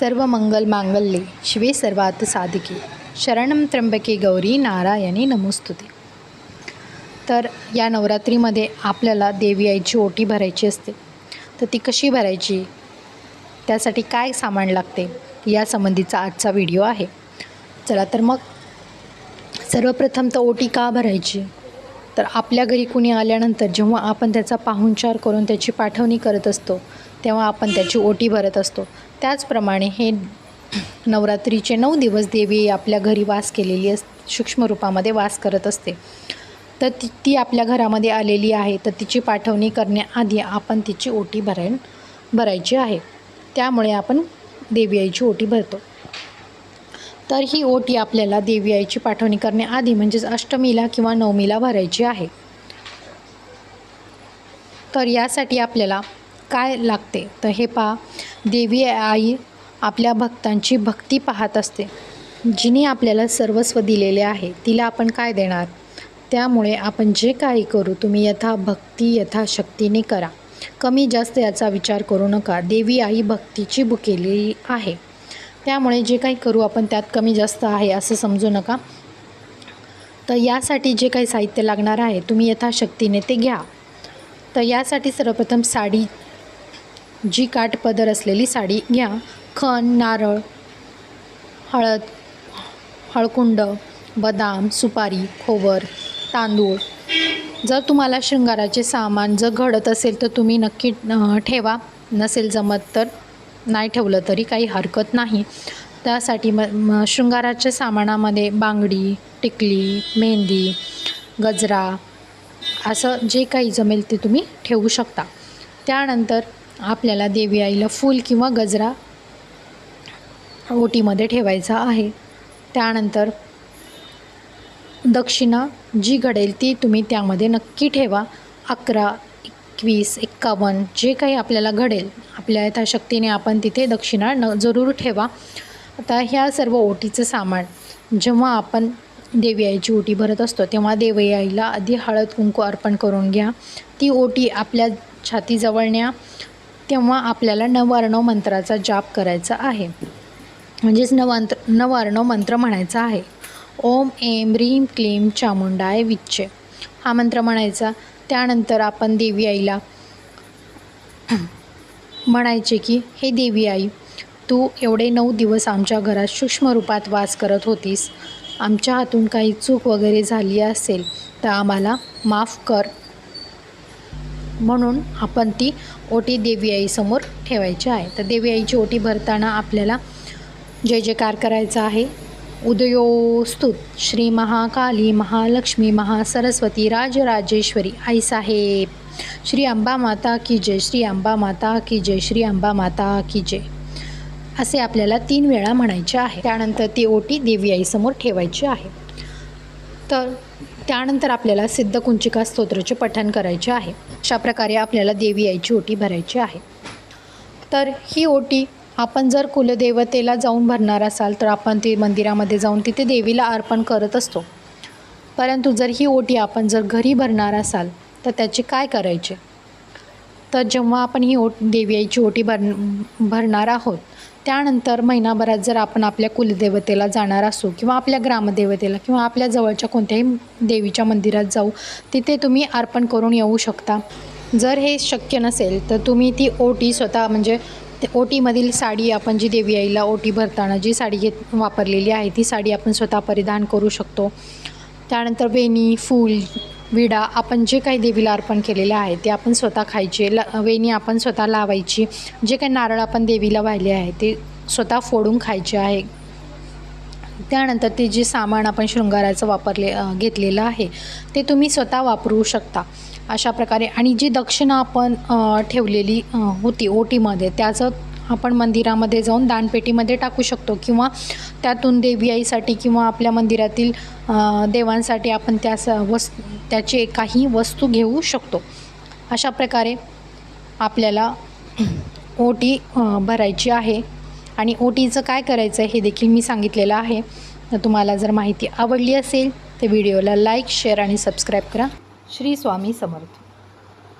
सर्व मंगल मांगल्ये शिवे सर्वात साधिके. शरणम त्र्यंबके गौरी नारायणी नमोस्तुते. तर या नवरात्रीमध्ये आपल्याला देवी आईची ओटी भरायची असते. तर ती कशी भरायची? त्यासाठी काय सामान लागते? या संबंधीचा आजचा व्हिडिओ आहे. चला तर मग. सर्वप्रथम तर ओटी का भरायची? तर आपल्या घरी कुणी आल्यानंतर जेव्हा आपण त्याचा पाहुणचार करून त्याची पाठवणी करत असतो तेव्हा आपण त्याची ओटी भरत असतो. त्याचप्रमाणे हे नवरात्रीचे नऊ दिवस देवी आपल्या घरी वास केलेली अस सूक्ष्म रूपामध्ये वास करत असते. तर ती ती आपल्या घरामध्ये आलेली आहे तर तिची पाठवणी करण्याआधी आपण तिची ओटी भराय भरायची आहे. त्यामुळे आपण देवी आईची ओटी भरतो. तर ही ओटी आपल्याला देवी आईची पाठवणी करण्याआधी म्हणजेच अष्टमीला किंवा नवमीला भरायची आहे. तर यासाठी आपल्याला काय लागते? तर हे पहा देवी आई आपल्या भक्तांची भक्ती पाहत असते. जिने आपल्याला सर्वस्व दिलेले आहे तिला आपण काय देणार? त्यामुळे आपण जे काही करू तुम्ही यथा भक्ती यथाशक्तीने करा. कमी जास्त याचा विचार करू नका. देवी आई भक्तीची भुकेली आहे. त्यामुळे जे काही करू आपण त्यात कमी जास्त आहे असं समजू नका. तर यासाठी जे काही साहित्य लागणार आहे तुम्ही यथाशक्तीने ते घ्या. तर यासाठी सर्वप्रथम साडी जी काठपदर असलेली साडी घ्या. खण नारळ हळद हळकुंड बदाम सुपारी खोबर तांदूळ. जर तुम्हाला शृंगाराचे सामान जर घडत असेल तर तुम्ही नक्की ठेवा. नसेल जमत तर नाही ठेवलं तरी काही हरकत नाही. त्यासाठी म म शृंगाराच्या सामानामध्ये बांगडी टिकली मेहंदी गजरा असं जे काही जमेल ते तुम्ही ठेवू शकता. त्यानंतर आपल्याला देवी आईला फूल किंवा गजरा ओटीमध्ये ठेवायचा आहे. त्यानंतर दक्षिणा जी घडेल ती तुम्ही त्यामध्ये नक्की ठेवा. अकरा एकवीस एक्कावन्न जे काही आपल्याला घडेल आपल्या यथाशक्तीने आपण तिथे दक्षिणा न जरूर ठेवा. आता ह्या सर्व ओटीचं सामान जेव्हा आपण देवी आईची ओटी भरत असतो तेव्हा देवी आईला आधी हळद कुंकू अर्पण करून घ्या. ती ओटी आपल्या छातीजवळ न्या. तेव्हा आपल्याला नवार्णव मंत्राचा जाप करायचा आहे. म्हणजेच नवंत्र नवार्णव मंत्र म्हणायचा आहे. ओम एम ह्रीम क्लीम चामुंडाय विच्चे. हा मंत्र म्हणायचा त्यानंतर आपण देवी आईला म्हणायचे की हे देवी आई तू एवढे नऊ दिवस आमच्या घरात सूक्ष्म रूपात वास करत होतीस. आमच्या हातून काही चूक वगैरे झाली असेल तर आम्हाला माफ कर. म्हणून आपण ती ओटी देवी आईसमोर ठेवायची आहे. तर देवी आईची ओटी भरताना आपल्याला जय जयकार करायचा आहे. उदयोस्तुत श्री महाकाली महालक्ष्मी महासरस्वती राजराजेश्वरी आई साहेब. श्री अंबा माता की जय श्री अंबा माता की जय श्री अंबा माता की जय. असे आपल्याला तीन वेळा म्हणायचे आहे. त्यानंतर ती ओटी देवी आईसमोर ठेवायची आहे. तर त्यानंतर आपल्याला सिद्धकुंचिका स्तोत्राचे पठण करायचे आहे. अशा प्रकारे आपल्याला देवी आईची ओटी भरायची आहे. तर ही ओटी आपण जर कुलदेवतेला जाऊन भरणार असाल तर आपण ती मंदिरामध्ये जाऊन तिथे देवीला अर्पण करत असतो. परंतु जर ही ओटी आपण जर घरी भरणार असाल तर त्याचे काय करायचे? तर जेव्हा आपण ही ओट देवी आईची ओटी भर भरणार आहोत त्यानंतर महिनाभरात जर आपण आपल्या कुलदेवतेला जाणार असू किंवा आपल्या ग्रामदेवतेला किंवा आपल्या जवळच्या कोणत्याही देवीच्या मंदिरात जाऊ तिथे तुम्ही अर्पण करून येऊ शकता. जर हे शक्य नसेल तर तुम्ही ती ओटी स्वतः म्हणजे ओटीमधील साडी आपण जी देवी आईला ओटी भरताना जी साडी घेत वापरलेली आहे ती साडी आपण स्वतः परिधान करू शकतो. त्यानंतर वेणी फूल विडा आपण जे काही देवीला अर्पण केलेलं आहे ते आपण स्वतः खायचे. ल वेणी आपण स्वतः लावायची. जे काही नारळ आपण देवीला वाहिले आहे ते स्वतः फोडून खायचे आहे. त्यानंतर ते जे सामान आपण शृंगाराचं वापरले घेतलेलं आहे ते तुम्ही स्वतः वापरू शकता. अशा प्रकारे. आणि जी दक्षिणा आपण ठेवलेली होती ओटीमध्ये त्याचं आपण मंदिरामध्ये जाऊन दानपेटीमध्ये टाकू शकतो. किंवा त्यातून देवी आईसाठी किंवा आपल्या मंदिरातील देवांसाठी आपण त्या स वस् त्याचे काही वस्तू घेऊ शकतो. अशा प्रकारे आपल्याला ओटी भरायची आहे. आणि ओटीचं काय करायचं आहे हे देखील मी सांगितलेलं आहे. तुम्हाला जर माहिती आवडली असेल तर व्हिडिओला लाईक शेअर आणि सबस्क्राईब करा. श्री स्वामी समर्थ.